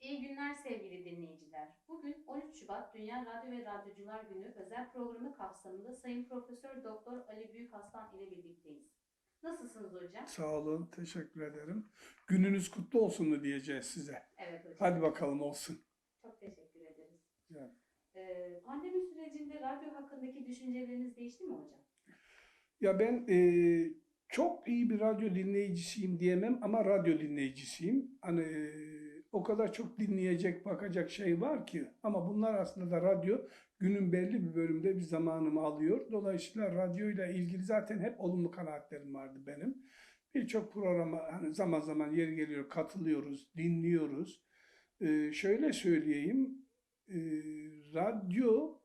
İyi günler sevgili dinleyiciler. Bugün 13 Şubat Dünya Radyo ve Radyocular Günü özel programı kapsamında Sayın Profesör Doktor Ali Büyükaslan ile birlikteyiz. Nasılsınız hocam? Sağ olun, teşekkür ederim. Gününüz kutlu olsun mu diyeceğiz size. Evet hocam. Hadi bakalım olsun. Çok teşekkür ederiz. Yani. Ee, pandemi sürecinde radyo hakkındaki düşünceleriniz değişti mi hocam? Ya ben e, çok iyi bir radyo dinleyicisiyim diyemem ama radyo dinleyicisiyim. Hani e, o kadar çok dinleyecek, bakacak şey var ki. Ama bunlar aslında da radyo günün belli bir bölümde bir zamanımı alıyor. Dolayısıyla radyoyla ilgili zaten hep olumlu kanaatlerim vardı benim. Birçok programa hani zaman zaman yeri geliyor katılıyoruz, dinliyoruz. E, şöyle söyleyeyim, e, radyo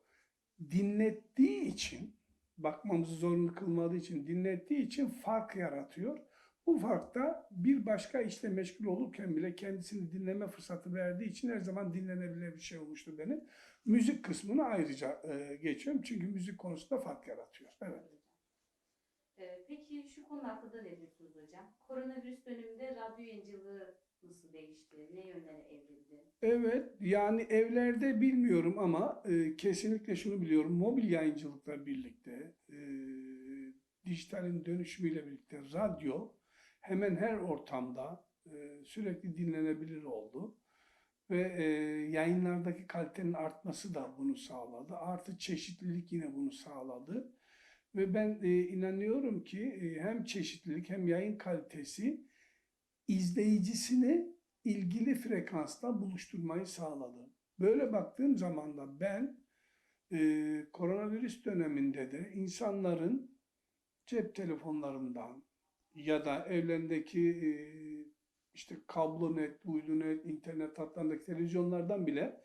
dinlettiği için bakmamızı zorunlu kılmadığı için, dinlettiği için fark yaratıyor. Da bir başka işle meşgul olurken bile kendisini dinleme fırsatı verdiği için her zaman dinlenebilir bir şey olmuştu benim. Müzik kısmını ayrıca e, geçiyorum çünkü müzik konusunda fark yaratıyor. Evet. Ee, peki şu konu hakkında ne diyorsunuz hocam? Koronavirüs döneminde radyo yayıncılığı nasıl değişti? Ne yönlere evrildi? Evet, yani evlerde bilmiyorum ama e, kesinlikle şunu biliyorum. Mobil yayıncılıkla birlikte, e, dijitalin dönüşümüyle birlikte radyo hemen her ortamda e, sürekli dinlenebilir oldu. Ve e, yayınlardaki kalitenin artması da bunu sağladı. Artı çeşitlilik yine bunu sağladı. Ve ben e, inanıyorum ki hem çeşitlilik hem yayın kalitesi izleyicisini ilgili frekansla buluşturmayı sağladı. Böyle baktığım zaman da ben e, koronavirüs döneminde de insanların cep telefonlarından ya da evlerindeki e, işte kablo net, uydu net, internet hatlarındaki televizyonlardan bile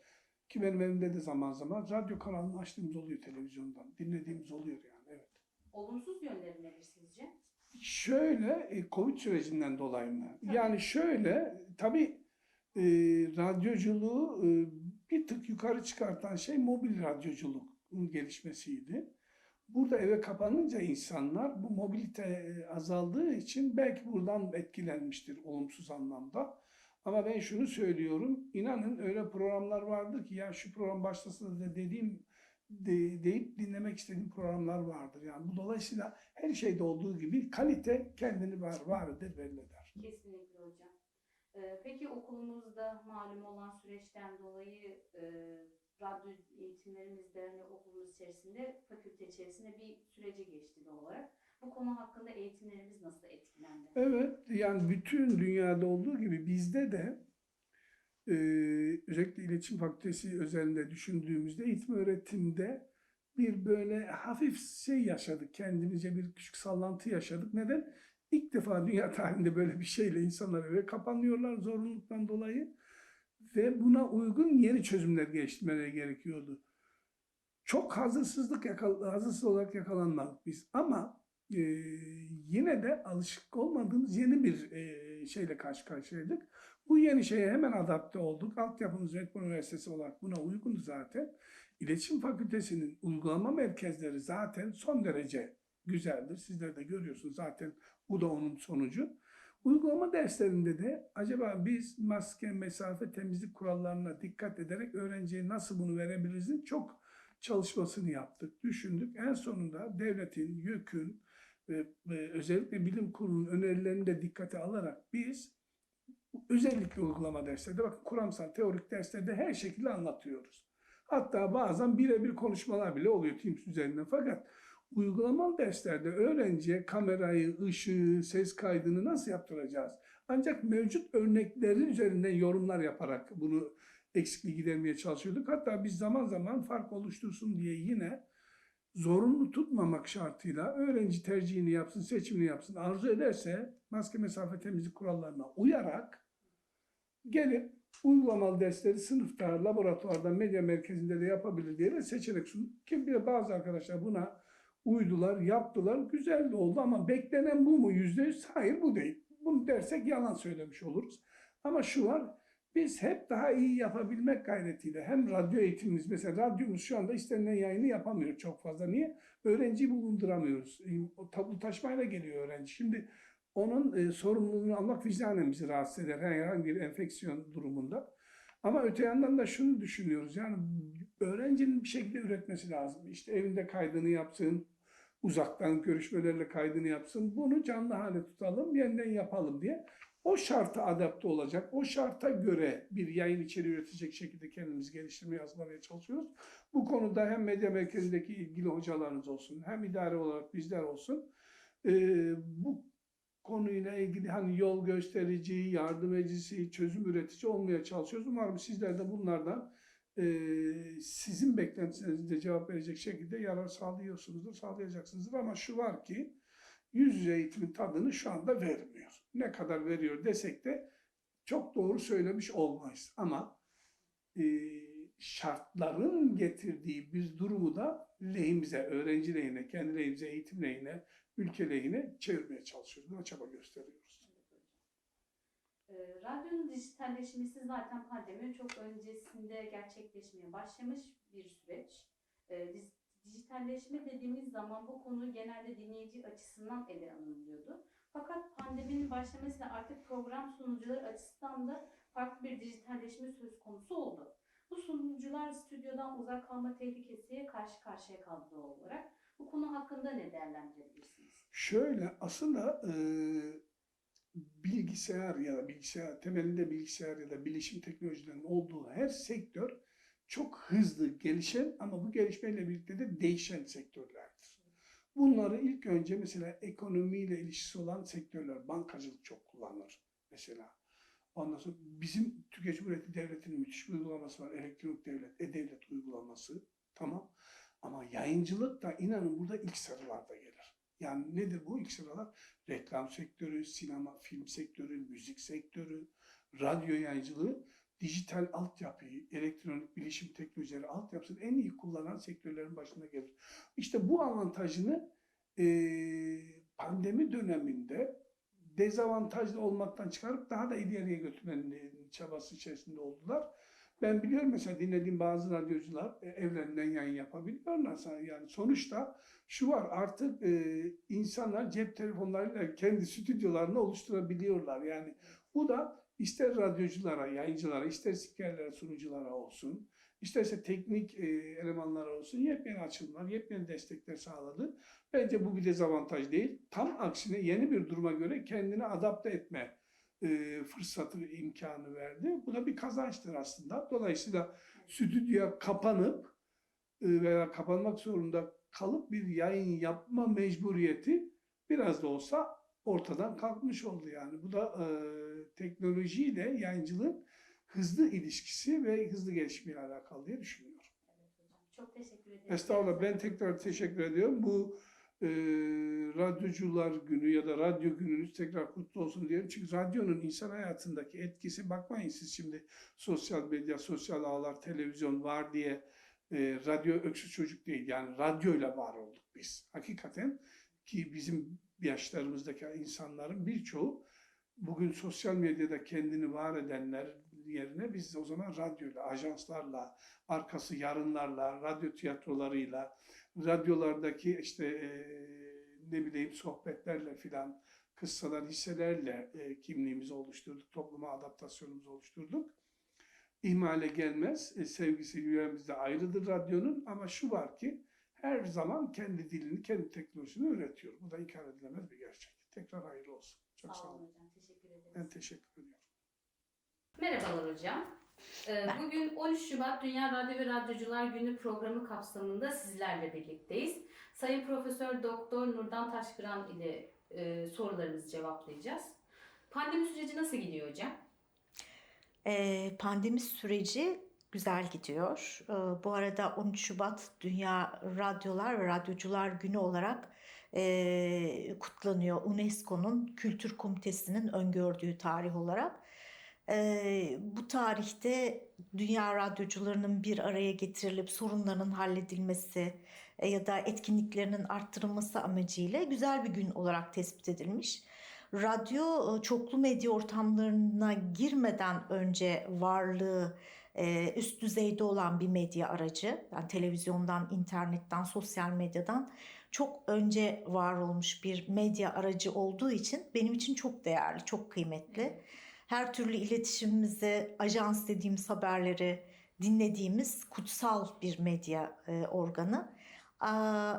ki benim evimde de zaman zaman radyo kanalını açtığımız oluyor televizyondan. Dinlediğimiz oluyor yani evet. Olumsuz yönleri nedir sizce? Şöyle e, Covid sürecinden dolayı mı? Tabii. Yani şöyle tabii e, radyoculuğu e, bir tık yukarı çıkartan şey mobil radyoculuğun gelişmesiydi. Burada eve kapanınca insanlar bu mobilite e, azaldığı için belki buradan etkilenmiştir olumsuz anlamda. Ama ben şunu söylüyorum, inanın öyle programlar vardır ki ya şu program başlasın da dediğim de, deyip dinlemek istediğim programlar vardır. Yani bu dolayısıyla her şeyde olduğu gibi kalite kendini var, var eder, belli eder. Kesinlikle hocam. Ee, peki okulumuzda malum olan süreçten dolayı radyo eğitimlerimizde hani okulumuz içerisinde, fakülte içerisinde bir sürece geçti doğal olarak. Bu konu hakkında eğitimlerimiz nasıl etkilendi? Evet, yani bütün dünyada olduğu gibi bizde de e, özellikle iletişim fakültesi özelinde düşündüğümüzde eğitim öğretimde bir böyle hafif şey yaşadık. Kendimizce bir küçük sallantı yaşadık. Neden? İlk defa dünya tarihinde böyle bir şeyle insanlar eve kapanıyorlar zorunluluktan dolayı. Ve buna uygun yeni çözümler geliştirmeleri gerekiyordu. Çok hazırsızlık yakal hazırsız olarak yakalanmadık biz. Ama e, yine de alışık olmadığımız yeni bir e, şeyle karşı karşıyaydık. Bu yeni şeye hemen adapte olduk. Altyapımız Redmond Üniversitesi olarak buna uygundu zaten. İletişim Fakültesi'nin uygulama merkezleri zaten son derece güzeldir. Sizler de görüyorsunuz zaten bu da onun sonucu. Uygulama derslerinde de acaba biz maske, mesafe, temizlik kurallarına dikkat ederek öğrenciye nasıl bunu verebilirizin çok çalışmasını yaptık, düşündük. En sonunda devletin, YÖK'ün ve özellikle bilim kurulunun önerilerini de dikkate alarak biz özellikle uygulama derslerde bakın kuramsal teorik derslerde her şekilde anlatıyoruz. Hatta bazen birebir konuşmalar bile oluyor Teams üzerinden. Fakat uygulamalı derslerde öğrenciye kamerayı, ışığı, ses kaydını nasıl yaptıracağız? Ancak mevcut örneklerin üzerinden yorumlar yaparak bunu eksikliği gidermeye çalışıyorduk. Hatta biz zaman zaman fark oluştursun diye yine zorunlu tutmamak şartıyla öğrenci tercihini yapsın, seçimini yapsın. Arzu ederse maske mesafe temizlik kurallarına uyarak gelip uygulamalı dersleri sınıfta, laboratuvarda, medya merkezinde de yapabilir diye de seçenek sunduk. Ki bir de bazı arkadaşlar buna uydular, yaptılar. Güzel de oldu ama beklenen bu mu yüzde yüz? Hayır bu değil. Bunu dersek yalan söylemiş oluruz. Ama şu var, biz hep daha iyi yapabilmek gayretiyle hem radyo eğitimimiz mesela radyomuz şu anda istenilen yayını yapamıyor çok fazla. Niye? Öğrenciyi bulunduramıyoruz. Tablo taşmayla geliyor öğrenci. Şimdi onun e, sorumluluğunu almak vicdanen bizi rahatsız eder herhangi bir enfeksiyon durumunda. Ama öte yandan da şunu düşünüyoruz. Yani öğrencinin bir şekilde üretmesi lazım. İşte evinde kaydını yapsın, uzaktan görüşmelerle kaydını yapsın. Bunu canlı hale tutalım, yeniden yapalım diye. O şarta adapte olacak, o şarta göre bir yayın içeriği üretecek şekilde kendimizi geliştirmeye, hazırlamaya çalışıyoruz. Bu konuda hem medya merkezindeki ilgili hocalarınız olsun, hem idare olarak bizler olsun. Ee, bu konuyla ilgili hani yol gösterici, yardım edici, çözüm üretici olmaya çalışıyoruz. Umarım sizler de bunlardan e, sizin beklentilerinize cevap verecek şekilde yarar sağlıyorsunuzdur, sağlayacaksınızdır. Ama şu var ki yüz yüze eğitimin tadını şu anda vermiyor. Ne kadar veriyor desek de çok doğru söylemiş olmayız. Ama e, şartların getirdiği bir durumu da lehimize, öğrenci lehine, kendi lehimize, eğitim lehine, ülke lehine çevirmeye çalışıyoruz. Buna çaba gösteriyoruz. E, radyonun dijitalleşmesi zaten pandemi çok öncesinde gerçekleşmeye başlamış bir süreç. E, diz- dijitalleşme dediğimiz zaman bu konu genelde dinleyici açısından ele alınıyordu. Fakat pandeminin başlamasıyla artık program sunucuları açısından da farklı bir dijitalleşme söz konusu oldu. Bu sunucular stüdyodan uzak kalma tehlikesiye karşı karşıya kaldı olarak. Bu konu hakkında ne değerlendirebilirsiniz? Şöyle aslında e, bilgisayar ya da bilgisayar temelinde bilgisayar ya da bilişim teknolojilerinin olduğu her sektör çok hızlı gelişen ama bu gelişmeyle birlikte de değişen sektörlerdir. Bunları ilk önce mesela ekonomiyle ilişkisi olan sektörler, bankacılık çok kullanır mesela. Ondan sonra bizim Türkiye Cumhuriyeti Devleti'nin müthiş bir uygulaması var. Elektronik devlet, e-devlet uygulaması. Tamam. Ama yayıncılık da inanın burada ilk sıralarda gelir. Yani nedir bu ilk sıralar? Reklam sektörü, sinema, film sektörü, müzik sektörü, radyo yayıncılığı, dijital altyapıyı, elektronik bilişim teknolojileri altyapısını en iyi kullanan sektörlerin başında gelir. İşte bu avantajını eee, pandemi döneminde dezavantajlı olmaktan çıkarıp daha da ileriye götürmenin çabası içerisinde oldular. Ben biliyorum mesela dinlediğim bazı radyocular e, evlerinden yayın yapabiliyorlar. Yani sonuçta şu var artık e, insanlar cep telefonlarıyla kendi stüdyolarını oluşturabiliyorlar. Yani bu da ister radyoculara, yayıncılara, ister spikerlere, sunuculara olsun, isterse teknik e, elemanlara olsun yepyeni açılımlar, yepyeni destekler sağladı. Bence bu bir dezavantaj değil. Tam aksine yeni bir duruma göre kendini adapte etme e, fırsatı, imkanı verdi. Bu da bir kazançtır aslında. Dolayısıyla stüdyoya kapanıp e, veya kapanmak zorunda kalıp bir yayın yapma mecburiyeti biraz da olsa ortadan kalkmış oldu yani. Bu da e, teknolojiyle yayıncılığın hızlı ilişkisi ve hızlı gelişimiyle alakalı diye düşünüyorum. Evet hocam. Çok teşekkür ederim. Estağfurullah ben tekrar teşekkür ediyorum. Bu e, radyocular günü ya da radyo gününüz tekrar kutlu olsun diyelim. Çünkü radyonun insan hayatındaki etkisi bakmayın siz şimdi sosyal medya, sosyal ağlar, televizyon var diye e, radyo öksüz çocuk değil. Yani radyoyla var olduk biz. Hakikaten ki bizim yaşlarımızdaki insanların birçoğu bugün sosyal medyada kendini var edenler yerine biz o zaman radyoyla, ajanslarla, arkası yarınlarla, radyo tiyatrolarıyla, radyolardaki işte e, ne bileyim sohbetlerle filan, kıssalar, hisselerle e, kimliğimizi oluşturduk, topluma adaptasyonumuzu oluşturduk. İhmale gelmez, e, sevgisi yüreğimizde ayrıdır radyonun ama şu var ki her zaman kendi dilini, kendi teknolojisini üretiyor. Bu da inkar edilemez bir gerçek. Tekrar hayırlı olsun. Çok Sağ sağ olun hocam. Teşekkür ederiz. Ben teşekkür ediyorum. Merhabalar hocam. Ee, Bugün 13 Şubat Dünya Radyo ve Radyocular Günü programı kapsamında sizlerle birlikteyiz. Sayın Profesör Doktor Nurdan Taşkıran ile e, sorularımızı cevaplayacağız. Pandemi süreci nasıl gidiyor hocam? Eee, pandemi süreci güzel gidiyor. Eee, bu arada 13 Şubat Dünya Radyolar ve Radyocular Günü olarak eee, kutlanıyor. UNESCO'nun Kültür Komitesi'nin öngördüğü tarih olarak. Eee, bu tarihte dünya radyocularının bir araya getirilip sorunların halledilmesi e, ya da etkinliklerinin arttırılması amacıyla güzel bir gün olarak tespit edilmiş. Radyo e, çoklu medya ortamlarına girmeden önce varlığı e, üst düzeyde olan bir medya aracı. Yani televizyondan, internetten, sosyal medyadan çok önce var olmuş bir medya aracı olduğu için benim için çok değerli, çok kıymetli. Her türlü iletişimimizi, ajans dediğimiz haberleri dinlediğimiz kutsal bir medya e, organı.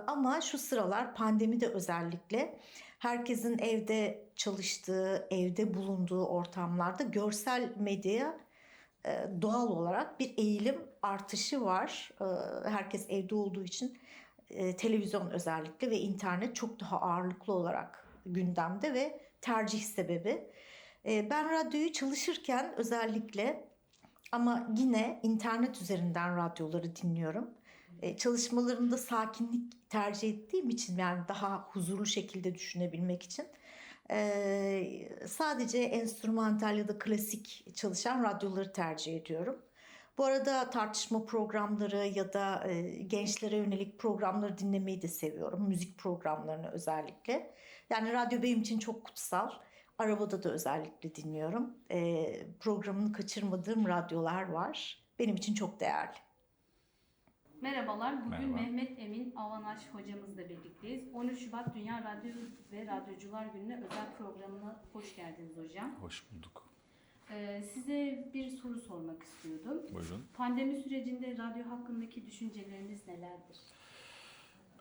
Ama şu sıralar pandemide özellikle herkesin evde çalıştığı, evde bulunduğu ortamlarda görsel medyaya e, doğal olarak bir eğilim artışı var. E, Herkes evde olduğu için e, televizyon özellikle ve internet çok daha ağırlıklı olarak gündemde ve tercih sebebi. E, Ben radyoyu çalışırken özellikle ama yine internet üzerinden radyoları dinliyorum. E, Çalışmalarımda sakinlik tercih ettiğim için yani daha huzurlu şekilde düşünebilmek için e, sadece enstrümantal ya da klasik çalışan radyoları tercih ediyorum. Bu arada tartışma programları ya da e, gençlere yönelik programları dinlemeyi de seviyorum. Müzik programlarını özellikle. Yani radyo benim için çok kutsal. Arabada da özellikle dinliyorum. E, programını kaçırmadığım radyolar var. Benim için çok değerli. Merhabalar, bugün Merhaba. Mehmet Emin Avanaş hocamızla birlikteyiz. 13 Şubat Dünya Radyo ve Radyocular Günü'ne özel programına hoş geldiniz hocam. Hoş bulduk. Ee, size bir soru sormak istiyordum. Buyurun. Pandemi sürecinde radyo hakkındaki düşünceleriniz nelerdir?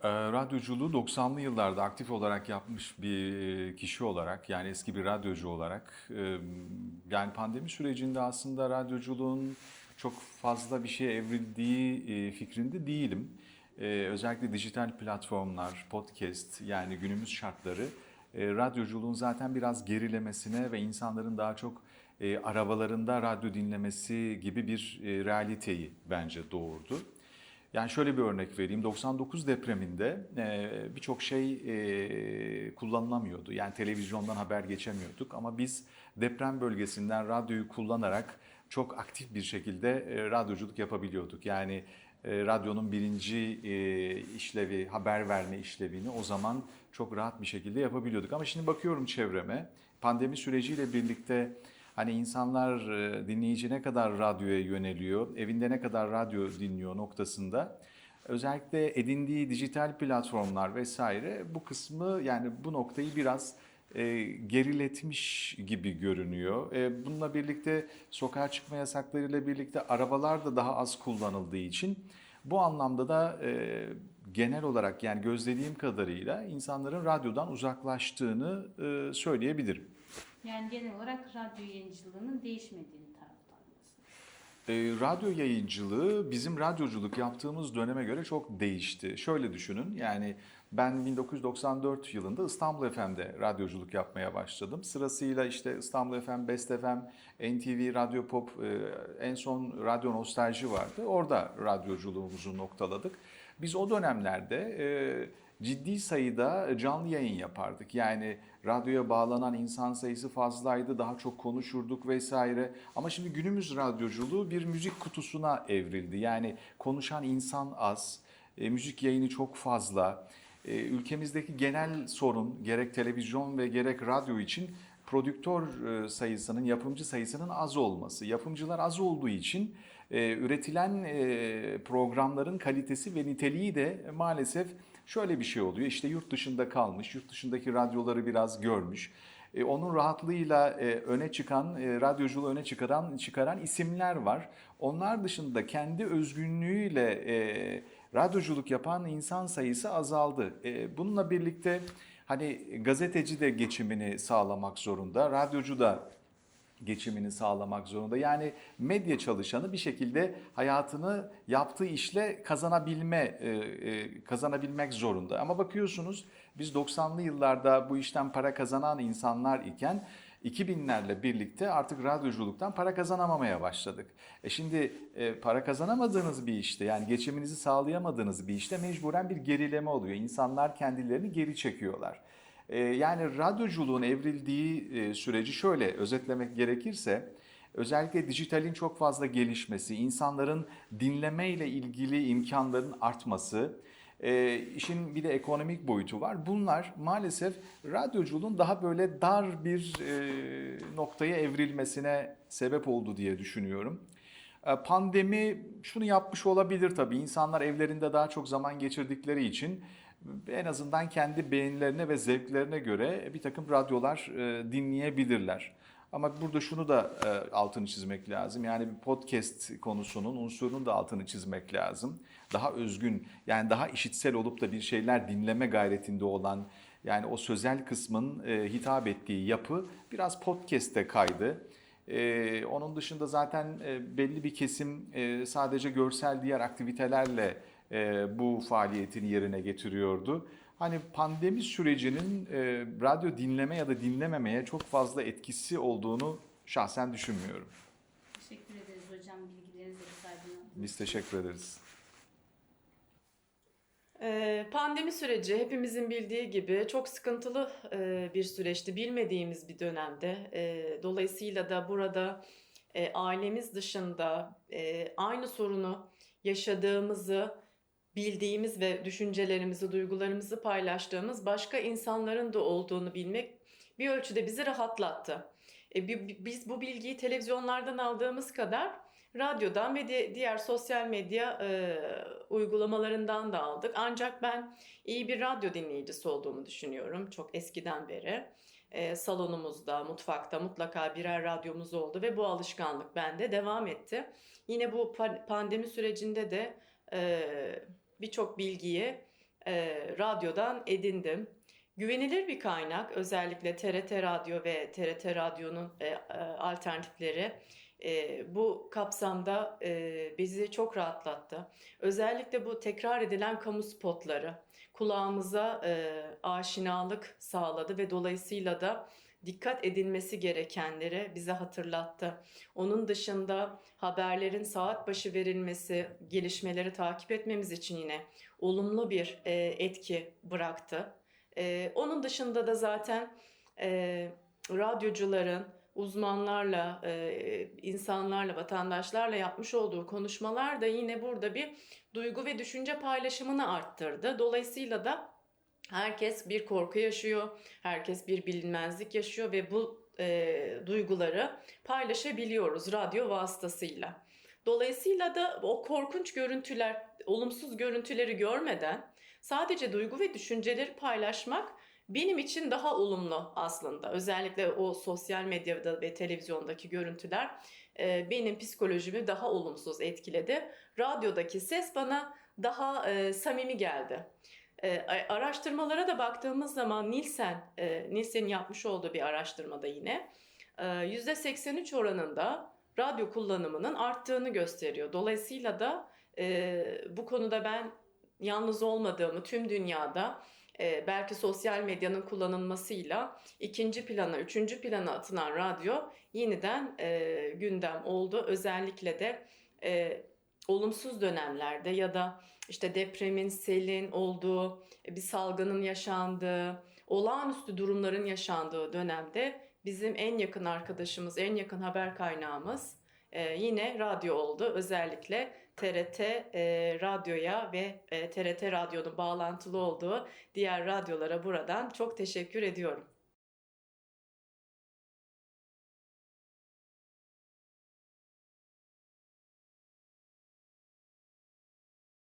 Ee, radyoculuğu 90'lı yıllarda aktif olarak yapmış bir kişi olarak yani eski bir radyocu olarak e, yani pandemi sürecinde aslında radyoculuğun çok fazla bir şeye evrildiği e, fikrinde değilim. E, özellikle dijital platformlar, podcast yani günümüz şartları e, radyoculuğun zaten biraz gerilemesine ve insanların daha çok e, arabalarında radyo dinlemesi gibi bir e, realiteyi bence doğurdu. Yani şöyle bir örnek vereyim. 99 depreminde e, birçok şey e, kullanılamıyordu. Yani televizyondan haber geçemiyorduk ama biz deprem bölgesinden radyoyu kullanarak çok aktif bir şekilde e, radyoculuk yapabiliyorduk. Yani radyonun birinci işlevi, haber verme işlevini o zaman çok rahat bir şekilde yapabiliyorduk. Ama şimdi bakıyorum çevreme, pandemi süreciyle birlikte hani insanlar e, dinleyici ne kadar radyoya yöneliyor, evinde ne kadar radyo dinliyor noktasında özellikle edindiği dijital platformlar vesaire bu kısmı yani bu noktayı biraz e, geriletmiş gibi görünüyor. E, bununla birlikte sokağa çıkma yasaklarıyla birlikte arabalar da daha az kullanıldığı için bu anlamda da e, genel olarak yani gözlediğim kadarıyla insanların radyodan uzaklaştığını e, söyleyebilirim. Yani genel olarak radyo yayıncılığının değişmediğini taraftar mısınız? E, radyo yayıncılığı bizim radyoculuk yaptığımız döneme göre çok değişti. Şöyle düşünün yani ben 1994 yılında İstanbul FM'de radyoculuk yapmaya başladım. Sırasıyla işte İstanbul FM, Best FM, NTV, Radyo Pop, e, en son Radyo Nostalji vardı. Orada radyoculuğumuzu noktaladık. Biz o dönemlerde e, ciddi sayıda canlı yayın yapardık. Yani radyoya bağlanan insan sayısı fazlaydı, daha çok konuşurduk vesaire. Ama şimdi günümüz radyoculuğu bir müzik kutusuna evrildi. Yani konuşan insan az, e, müzik yayını çok fazla. E, ülkemizdeki genel sorun gerek televizyon ve gerek radyo için prodüktör e, sayısının, yapımcı sayısının az olması. Yapımcılar az olduğu için e, üretilen e, programların kalitesi ve niteliği de maalesef şöyle bir şey oluyor. İşte yurt dışında kalmış, yurt dışındaki radyoları biraz görmüş. E, onun rahatlığıyla e, öne çıkan, e, radyoculuğu öne çıkaran çıkaran isimler var. Onlar dışında kendi özgünlüğüyle e, radyoculuk yapan insan sayısı azaldı. E, bununla birlikte hani gazeteci de geçimini sağlamak zorunda, radyocu da geçimini sağlamak zorunda. Yani medya çalışanı bir şekilde hayatını yaptığı işle kazanabilme e, e, kazanabilmek zorunda. Ama bakıyorsunuz biz 90'lı yıllarda bu işten para kazanan insanlar iken 2000'lerle birlikte artık radyoculuktan para kazanamamaya başladık. E şimdi e, para kazanamadığınız bir işte yani geçiminizi sağlayamadığınız bir işte mecburen bir gerileme oluyor. İnsanlar kendilerini geri çekiyorlar. E, yani radyoculuğun evrildiği e, süreci şöyle özetlemek gerekirse özellikle dijitalin çok fazla gelişmesi, insanların dinleme ile ilgili imkanların artması, e, işin bir de ekonomik boyutu var. Bunlar maalesef radyoculuğun daha böyle dar bir e, noktaya evrilmesine sebep oldu diye düşünüyorum. Pandemi şunu yapmış olabilir tabii. İnsanlar evlerinde daha çok zaman geçirdikleri için en azından kendi beğenilerine ve zevklerine göre bir takım radyolar e, dinleyebilirler. Ama burada şunu da e, altını çizmek lazım. Yani podcast konusunun unsurunun da altını çizmek lazım. Daha özgün, yani daha işitsel olup da bir şeyler dinleme gayretinde olan, yani o sözel kısmın e, hitap ettiği yapı biraz podcast'e kaydı. Onun dışında zaten belli bir kesim sadece görsel diğer aktivitelerle bu faaliyetini yerine getiriyordu. Hani pandemi sürecinin e, radyo dinleme ya da dinlememeye çok fazla etkisi olduğunu şahsen düşünmüyorum. Teşekkür ederiz hocam bilgilerinize aydınlattınız. Biz teşekkür ederiz. Ee, Pandemi süreci hepimizin bildiği gibi çok sıkıntılı e, bir süreçti, bilmediğimiz bir dönemde. E, Dolayısıyla da burada e, ailemiz dışında e, aynı sorunu yaşadığımızı bildiğimiz ve düşüncelerimizi, duygularımızı paylaştığımız başka insanların da olduğunu bilmek bir ölçüde bizi rahatlattı. E, bi- bi- Biz bu bilgiyi televizyonlardan aldığımız kadar radyodan ve di- diğer sosyal medya e, uygulamalarından da aldık. Ancak ben iyi bir radyo dinleyicisi olduğumu düşünüyorum çok eskiden beri. E, salonumuzda, mutfakta mutlaka birer radyomuz oldu ve bu alışkanlık bende devam etti. Yine bu pa- pandemi sürecinde de birçok bilgiyi e, radyodan edindim. Güvenilir bir kaynak özellikle TRT Radyo ve TRT Radyo'nun e, e, alternatifleri e, bu kapsamda e, bizi çok rahatlattı. Özellikle bu tekrar edilen kamu spotları kulağımıza e, aşinalık sağladı ve dolayısıyla da dikkat edilmesi gerekenleri bize hatırlattı. Onun dışında haberlerin saat başı verilmesi, gelişmeleri takip etmemiz için yine olumlu bir e, etki bıraktı. E, onun dışında da zaten e, radyocuların uzmanlarla, e, insanlarla, vatandaşlarla yapmış olduğu konuşmalar da yine burada bir duygu ve düşünce paylaşımını arttırdı. Dolayısıyla da herkes bir korku yaşıyor, herkes bir bilinmezlik yaşıyor ve bu e, duyguları paylaşabiliyoruz radyo vasıtasıyla. Dolayısıyla da o korkunç görüntüler, olumsuz görüntüleri görmeden sadece duygu ve düşünceleri paylaşmak benim için daha olumlu aslında. Özellikle o sosyal medyada ve televizyondaki görüntüler e, benim psikolojimi daha olumsuz etkiledi. Radyodaki ses bana daha e, samimi geldi. E, araştırmalara da baktığımız zaman Nielsen, e, Nielsen'in yapmış olduğu bir araştırmada yine e, %83 oranında radyo kullanımının arttığını gösteriyor. Dolayısıyla da e, bu konuda ben yalnız olmadığımı tüm dünyada e, belki sosyal medyanın kullanılmasıyla ikinci plana, üçüncü plana atılan radyo yeniden e, gündem oldu. Özellikle de e, olumsuz dönemlerde ya da işte depremin, selin olduğu, bir salgının yaşandığı, olağanüstü durumların yaşandığı dönemde bizim en yakın arkadaşımız, en yakın haber kaynağımız e, yine radyo oldu. Özellikle TRT e, radyoya ve e, TRT radyonun bağlantılı olduğu diğer radyolara buradan çok teşekkür ediyorum.